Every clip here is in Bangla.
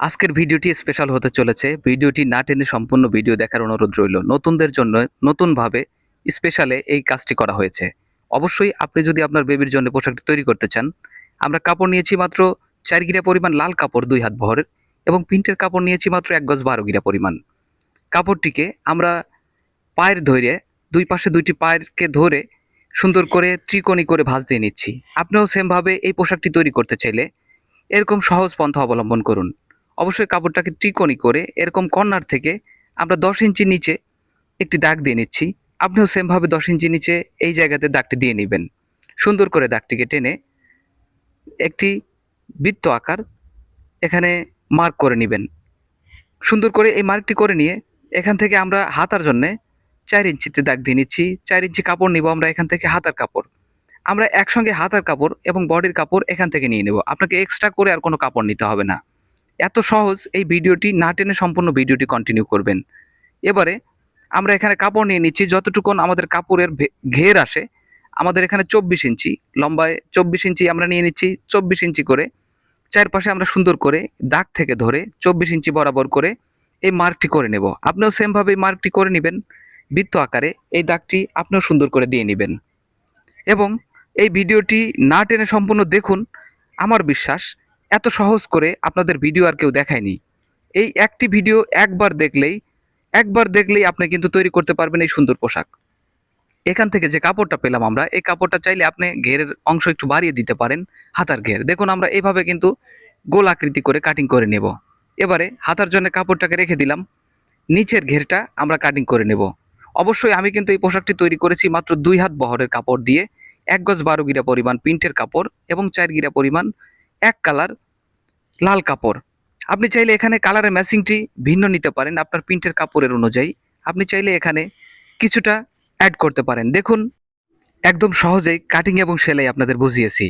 আজকের ভিডিওটি স্পেশাল হতে চলেছে। ভিডিওটি না টেনে সম্পূর্ণ ভিডিও দেখার অনুরোধ রইল। নতুনদের জন্য নতুনভাবে স্পেশালে এই কাজটি করা হয়েছে। অবশ্যই আপনি যদি আপনার বেবির জন্য পোশাকটি তৈরি করতে চান, আমরা কাপড় নিয়েছি মাত্র চার গিরা পরিমাণ লাল কাপড় দুই হাত ভরের এবং প্রিন্টের কাপড় নিয়েছি মাত্র এক গজ বারো গিরা পরিমাণ। কাপড়টিকে আমরা পায়ের ধরে, দুই পাশে দুইটি পায়েরকে ধরে সুন্দর করে ত্রিকোণী করে ভাঁজ দিয়ে নিচ্ছি। আপনিও সেমভাবে এই পোশাকটি তৈরি করতে চাইলে এরকম সহজ পন্থা অবলম্বন করুন। অবশ্যই কাপড়টাকে ত্রিকোণী করে এরকম কর্নার থেকে আমরা দশ ইঞ্চি নিচে একটি দাগ দিয়ে নিচ্ছি। আপনিও সেমভাবে দশ ইঞ্চি নিচে এই জায়গাতে দাগটি দিয়ে নেবেন। সুন্দর করে দাগটিকে টেনে একটি বৃত্ত আকার এখানে মার্ক করে নেবেন। সুন্দর করে এই মার্কটি করে নিয়ে এখান থেকে আমরা হাতার জন্যে চার ইঞ্চিতে দাগ দিয়ে নিচ্ছি। চার ইঞ্চি কাপড় নিব আমরা এখান থেকে হাতার কাপড়। আমরা একসঙ্গে হাতার কাপড় এবং বডির কাপড় এখান থেকে নিয়ে নেব। আপনাকে এক্সট্রা করে আর কোনো কাপড় নিতে হবে না। এত সহজ এই ভিডিওটি না টেনে সম্পূর্ণ ভিডিওটি কন্টিনিউ করবেন। এবারে আমরা এখানে কাপড় নিয়ে নিচ্ছি, যতটুকুন আমাদের কাপড়ের ঘের আসে, আমাদের এখানে চব্বিশ ইঞ্চি লম্বায় চব্বিশ ইঞ্চি আমরা নিয়ে নিচ্ছি, চব্বিশ ইঞ্চি করে। চারপাশে আমরা সুন্দর করে দাগ থেকে ধরে চব্বিশ ইঞ্চি বরাবর করে এই মার্কটি করে নেব। আপনিও সেমভাবে মার্কটি করে নেবেন, বৃত্ত আকারে এই দাগটি আপনিও সুন্দর করে দিয়ে নেবেন। এবং এই ভিডিওটি না টেনে সম্পূর্ণ দেখুন, আমার বিশ্বাস এত সহজ করে আপনাদের ভিডিও আর কেউ দেখায়নি। এই একটি ভিডিও একবার দেখলেই একবার দেখলেই আপনি কিন্তু তৈরি করতে পারবেন এই সুন্দর পোশাক। এখান থেকে যে কাপড়টা পেলাম আমরা, এই কাপড়টা চাইলে আপনি ঘেরের অংশ একটু বাড়িয়ে দিতে পারেন, হাতার ঘের। দেখুন আমরা এইভাবে কিন্তু গোল আকৃতি করে কাটিং করে নেব। এবারে হাতার জন্য কাপড়টাকে রেখে দিলাম। নিচের ঘেরটা আমরা কাটিং করে নেব। অবশ্যই আমি কিন্তু এই পোশাকটি তৈরি করেছি মাত্র দুই হাত বহরের কাপড় দিয়ে। এক গজ বারো গিরা পরিমাণ প্রিন্টের কাপড় এবং চার গিরা পরিমাণ এক কালার লাল কাপড়। আপনি চাইলে এখানে কালারের ম্যাচিংটি ভিন্ন নিতে পারেন, আপনার প্রিন্টের কাপড়ের অনুযায়ী। আপনি চাইলে এখানে কিছুটা অ্যাড করতে পারেন। দেখুন, একদম সহজেই কাটিং এবং সেলাই আপনাদের বুঝিয়েছি।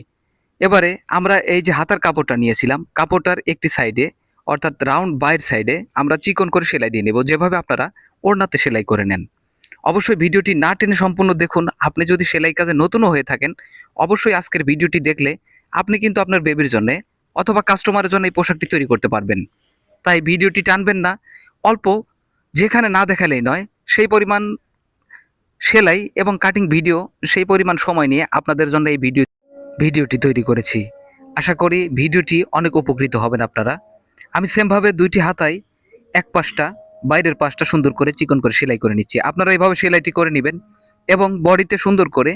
এবারে আমরা এই যে হাতার কাপড়টা নিয়েছিলাম, কাপড়টার একটি সাইডে অর্থাৎ রাউন্ড বাইর সাইডে আমরা চিকন করে সেলাই দিয়ে নেব। যেভাবে আপনারা ওড়নাতে সেলাই করে নেন। অবশ্যই ভিডিওটি না টেনে সম্পূর্ণ দেখুন। আপনি যদি সেলাই কাজে নতুনও হয়ে থাকেন, অবশ্যই আজকের ভিডিওটি দেখলে আপনি কিন্তু আপনার বেবির জন্য অথবা কাস্টমারের জন্য এই পোশাকটি তৈরি করতে পারবেন। তাই ভিডিওটি টানবেন না। অল্প যেখানে না দেখালেই নয়, সেই পরিমাণ সেলাই এবং কাটিং ভিডিও সেই পরিমাণ সময় নিয়ে আপনাদের জন্য এই ভিডিও ভিডিওটি তৈরি করেছি। আশা করি ভিডিওটি অনেক উপকৃত হবেন আপনারা। আমি সেমভাবে দুইটি হাতায় এক পাশটা, বাইরের পাশটা সুন্দর করে চিকন করে সেলাই করে নিচ্ছি। আপনারা এইভাবে সেলাইটি করে নেবেন এবং বডিতে সুন্দর করে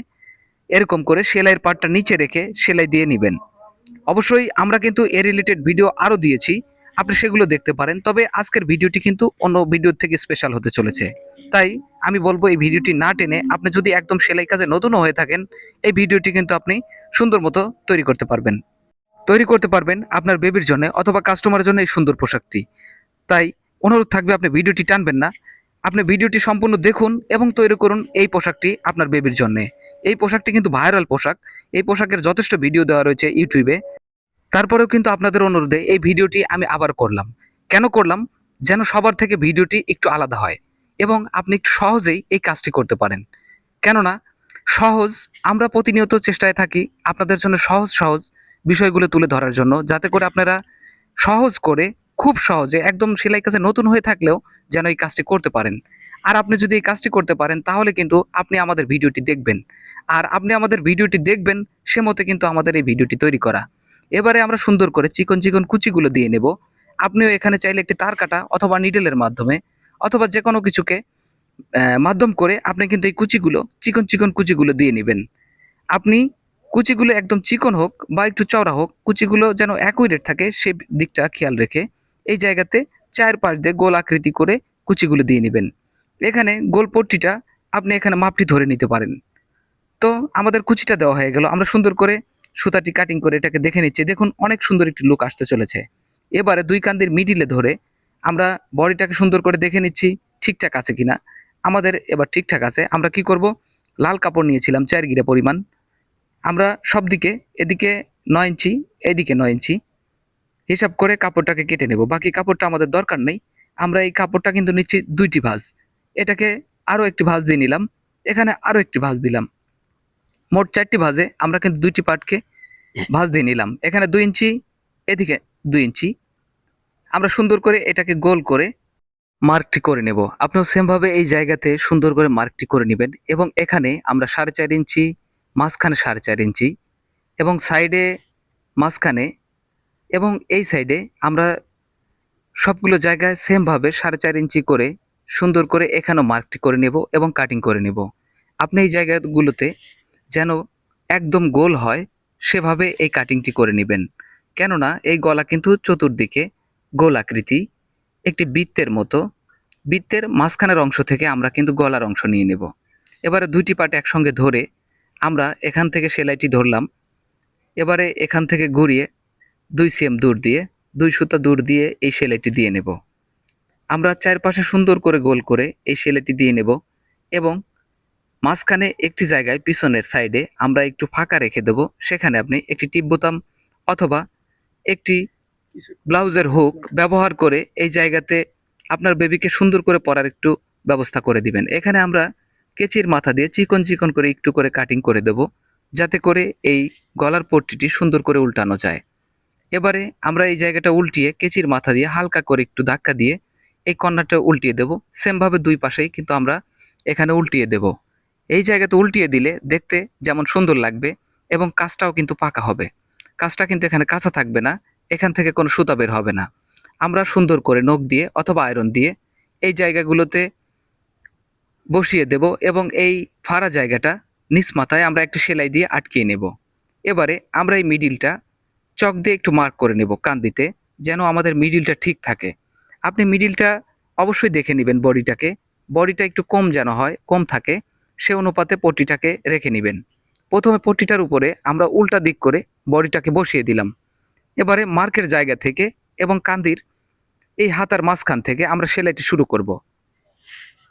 এরকম করে সেলাইয়ের পার্টটা নিচে রেখে সেলাই দিয়ে নেবেন। অবশ্যই আমরা কিন্তু এ রিলেটেড ভিডিও আরও দিয়েছি, আপনি সেগুলো দেখতে পারেন। তবে আজকের ভিডিওটি কিন্তু অন্য ভিডিওর থেকে স্পেশাল হতে চলেছে। তাই আমি বলব এই ভিডিওটি না টেনে আপনি যদি একদম সেলাই কাজে নতুনও হয়ে থাকেন, এই ভিডিওটি কিন্তু আপনি সুন্দর মতো তৈরি করতে পারবেন। তৈরি করতে পারবেন আপনার বেবির জন্য অথবা কাস্টমারের জন্য এই সুন্দর পোশাকটি। তাই অনুরোধ থাকবে আপনি ভিডিওটি টানবেন না আপনি ভিডিওটি সম্পূর্ণ দেখুন এবং তৈরি করুন এই পোশাকটি আপনার বেবির জন্য। এই পোশাকটি কিন্তু ভাইরাল পোশাক। এই পোশাকের যথেষ্ট ভিডিও দেওয়া রয়েছে ইউটিউবে তারপরেও কিন্তু আপনাদের অনুরোধে এই ভিডিওটি আমি আবার করলাম। কেন করলাম? যেন সবার থেকে ভিডিওটি একটু আলাদা হয় এবং আপনি একটু সহজেই এই কাজটি করতে পারেন। কেননা, সহজ, আমরা প্রতিনিয়ত চেষ্টায় থাকি আপনাদের জন্য সহজ সহজ বিষয়গুলো তুলে ধরার জন্য, যাতে করে আপনারা সহজ করে খুব সহজে, একদম সেলাই কাজে নতুন হয়ে থাকলেও যেন এই কাজটি করতে পারেন। আর আপনি যদি এই কাজটি করতে পারেন, তাহলে কিন্তু আপনি আমাদের ভিডিওটি দেখবেন। আর আপনি আমাদের ভিডিওটি দেখবেন, সে মতে কিন্তু আমাদের এই ভিডিওটি তৈরি করা। এবারে আমরা সুন্দর করে চিকন চিকন কুচিগুলো দিয়ে নেব। আপনিও এখানে চাইলে একটি তার কাটা অথবা নিডেলের মাধ্যমে অথবা যে কোনো কিছুকে মাধ্যম করে আপনি কিন্তু এই কুচিগুলো, চিকন চিকন কুচিগুলো দিয়ে নেবেন। আপনি কুচিগুলো একদম চিকন হোক বা একটু চওড়া হোক, কুচিগুলো যেন একই রেট থাকে, সে দিকটা খেয়াল রেখে এই জায়গাতে চার পাশ দিয়ে গোল আকৃতি করে কুচিগুলো দিয়ে নেবেন। এখানে গোল পট্টিটা আপনি এখানে মাপটি ধরে নিতে পারেন। তো আমাদের কুচিটা দেওয়া হয়ে গেল। আমরা সুন্দর করে সুতাটি কাটিং করে এটাকে দেখে নিচ্ছি। দেখুন, অনেক সুন্দর একটি লুক আসতে চলেছে। এবারে দুই কান্দির মিডিলে ধরে আমরা বডিটাকে সুন্দর করে দেখে নিচ্ছি, ঠিকঠাক আছে কিনা। আমাদের এবার ঠিকঠাক আছে। আমরা কি করব? লাল কাপড় নিয়েছিলাম, চার গিরা পরিমাণ। আমরা সব দিকে এদিকে নয় ইঞ্চি, এদিকে নয় ইঞ্চি। হিসাব করে কাপড়টাকে কেটে নেব। বাকি কাপড়টা আমাদের দরকার নেই। আমরা এই কাপড়টা কিন্তু নিচ্ছি দুইটি ভাঁজ। এটাকে আরও একটি ভাঁজ দিয়ে নিলাম। এখানে আরও একটি ভাঁজ দিলাম। মোট চারটি ভাঁজে আমরা কিন্তু দুইটি পার্টকে ভাঁজ দিয়ে নিলাম। এখানে দুই ইঞ্চি, এদিকে দুই ইঞ্চি। আমরা সুন্দর করে এটাকে গোল করে মার্কটি করে নেব। আপনিও সেমভাবে এই জায়গাতে সুন্দর করে মার্কটি করে নেবেন এবং এখানে আমরা সাড়ে চার ইঞ্চি, মাঝখানে সাড়ে চার ইঞ্চি এবং সাইডে মাঝখানে এবং এই সাইডে আমরা সবগুলো জায়গায় সেমভাবে সাড়ে চার ইঞ্চি করে সুন্দর করে এখানেও মার্কটি করে নেব এবং কাটিং করে নেব। আপনি এই জায়গাগুলোতে যেন একদম গোল হয়, সেভাবে এই কাটিংটি করে নেবেন। কেননা এই গলা কিন্তু চতুর্দিকে গোল আকৃতি, একটি বৃত্তের মতো। বৃত্তের মাঝখানের অংশ থেকে আমরা কিন্তু গলার অংশ নিয়ে নেব। এবারে দুইটি পার্ট একসঙ্গে ধরে আমরা এখান থেকে সেলাইটি ধরলাম। এবারে এখান থেকে ঘুরিয়ে দুই সিএম দূর দিয়ে, দুই সুতা দূর দিয়ে এই সেলাইটি দিয়ে নেব। আমরা চারপাশে সুন্দর করে গোল করে এই সেলাইটি দিয়ে নেব এবং মাঝখানে একটি জায়গায় পিছনের সাইডে আমরা একটু ফাঁকা রেখে দেব। সেখানে আপনি একটি টিপ বোতাম অথবা একটি ব্লাউজের হুক ব্যবহার করে এই জায়গাতে আপনার বেবিকে সুন্দর করে পরার একটু ব্যবস্থা করে দিবেন। এখানে আমরা কেচির মাথা দিয়ে চিকন চিকন করে একটু করে কাটিং করে দেব, যাতে করে এই গলার পট্টিটি সুন্দর করে উল্টানো যায়। এবারে আমরা এই জায়গাটা উল্টিয়ে কেচির মাথা দিয়ে হালকা করে একটু ধাক্কা দিয়ে এই কর্নারটা উল্টিয়ে দেব। সেমভাবে দুই পাশেই কিন্তু আমরা এখানে উল্টিয়ে দেব। এই জায়গাতে উল্টিয়ে দিলে দেখতে যেমন সুন্দর লাগবে এবং কাজটাও কিন্তু পাকা হবে। কাজটা কিন্তু এখানে কাঁচা থাকবে না, এখান থেকে কোনো সুতা বের হবে না। আমরা সুন্দর করে নখ দিয়ে অথবা আয়রন দিয়ে এই জায়গাগুলোতে বসিয়ে দেব এবং এই ফাড়া জায়গাটা নিচ মাথায় আমরা একটা সেলাই দিয়ে আটকিয়ে নেব। এবারে আমরা এই মিডিলটা চক দিয়ে একটু মার্ক করে নেব কান্দিতে, যেন আমাদের মিডিলটা ঠিক থাকে। আপনি মিডিলটা অবশ্যই দেখে নেবেন বডিটাকে বডিটা একটু কম যেন হয়, কম থাকে, সে অনুপাতে পট্টিটাকে রেখে নেবেন। প্রথমে পট্টিটার উপরে আমরা উল্টা দিক করে বডিটাকে বসিয়ে দিলাম। এবারে মার্কের জায়গা থেকে এবং কান্দির এই হাতার মাঝখান থেকে আমরা সেলাইটি শুরু করব।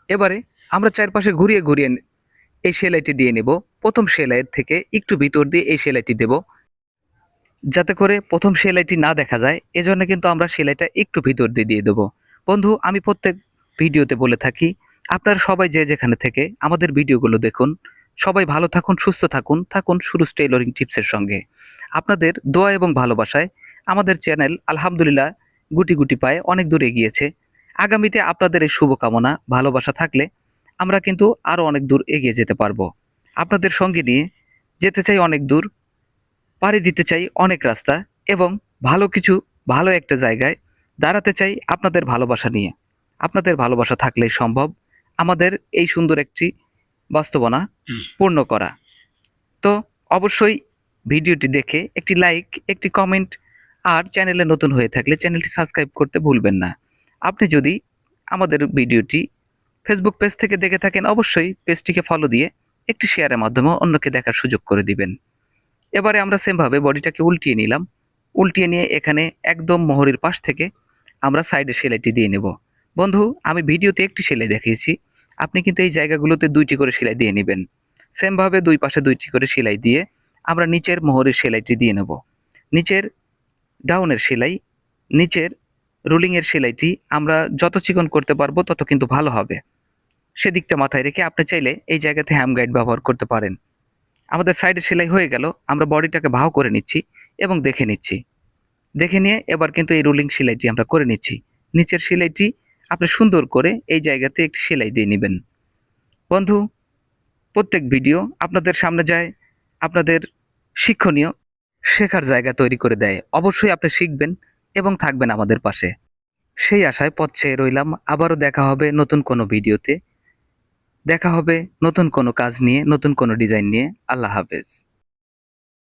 এবারে আমরা চারপাশে ঘুরিয়ে ঘুরিয়ে এই সেলাইটি দিয়ে নেব। প্রথম সেলাইয়ের থেকে একটু ভিতর দিয়ে এই সেলাইটি দেব। যাতে করে প্রথম সেলাইটি না দেখা যায়, এজন্য কিন্তু আমরা সেলাইটা একটু ভিতর দিয়ে দিয়ে দেবো। বন্ধু, আমি প্রত্যেক ভিডিওতে বলে থাকি, আপনারা সবাই যে যেখানে থেকে আমাদের ভিডিওগুলো দেখুন, সবাই ভালো থাকুন, সুস্থ থাকুন থাকুন সুরুজ টেইলরিং টিপসের সঙ্গে। আপনাদের দোয়া এবং ভালোবাসায় আমাদের চ্যানেল আলহামদুলিল্লাহ গুটি গুটি পায়ে অনেক দূর এগিয়েছে। আগামীতে আপনাদের এই শুভকামনা, ভালোবাসা থাকলে আমরা কিন্তু আরও অনেক দূর এগিয়ে যেতে পারব। আপনাদের সঙ্গে নিয়ে যেতে চাই অনেক দূর। পাড়ি দিতে চাই অনেক রাস্তা এবং ভালো কিছু ভালো একটা জায়গায় দাঁড়াতে চাই আপনাদের ভালোবাসা নিয়ে। আপনাদের ভালোবাসা থাকলেই সম্ভব। আমাদের এই সুন্দর একটি বাস্তবনা পূর্ণ করা। তো অবশ্যই ভিডিওটি দেখে একটি লাইক একটি কমেন্ট আর চ্যানেলে নতুন হয়ে থাকলে চ্যানেলটি সাবস্ক্রাইব করতে ভুলবেন না। আপনি যদি আমাদের ভিডিওটি ফেসবুক পেজ থেকে দেখে থাকেন অবশ্যই পেজটিকে ফলো দিয়ে একটি শেয়ারের মাধ্যমে অন্যকে দেখার সুযোগ করে দিবেন। এবারে আমরা সেমভাবে বডিটাকে উল্টিয়ে নিলাম। উল্টিয়ে নিয়ে এখানে একদম মোহরির পাশ থেকে আমরা সাইডে সেলাইটি দিয়ে নেব। বন্ধু, আমি ভিডিওতে একটি সেলাই দেখিয়েছি। আপনি কিন্তু এই জায়গাগুলোতে দুইটি করে সেলাই দিয়ে নেবেন। সেমভাবে দুই পাশে দুইটি করে সেলাই দিয়ে আমরা নিচের মোহরের সেলাইটি দিয়ে নেব। নিচের ডাউনের সেলাই, নিচের রুলিংয়ের সেলাইটি আমরা যত চিকন করতে পারব তত কিন্তু ভালো হবে। সেদিকটা মাথায় রেখে আপনি চাইলে এই জায়গাতে হ্যাম গাইড ব্যবহার করতে পারেন। আমাদের সাইডে সেলাই হয়ে গেল, আমরা বডিটাকে ভাও করে নিচ্ছি এবং দেখে নিচ্ছি। দেখে নিয়ে এবার কিন্তু এই রুলিং সেলাইটি আমরা করে নিচ্ছি। নিচের সেলাইটি আপনি সুন্দর করে এই জায়গাতে একটি সেলাই দিয়ে নেবেন। বন্ধু, প্রত্যেক ভিডিও আপনাদের সামনে যায়, আপনাদের শিক্ষণীয় শেখার জায়গা তৈরি করে দেয়। অবশ্যই আপনি শিখবেন এবং থাকবেন আমাদের পাশে। সেই আশায় পথ চেয়ে রইলাম। আবারও দেখা হবে নতুন কোনো ভিডিওতে। দেখা হবে নতুন কোনো কাজ নিয়ে নতুন কোনো ডিজাইন নিয়ে। আল্লাহ হাফেজ।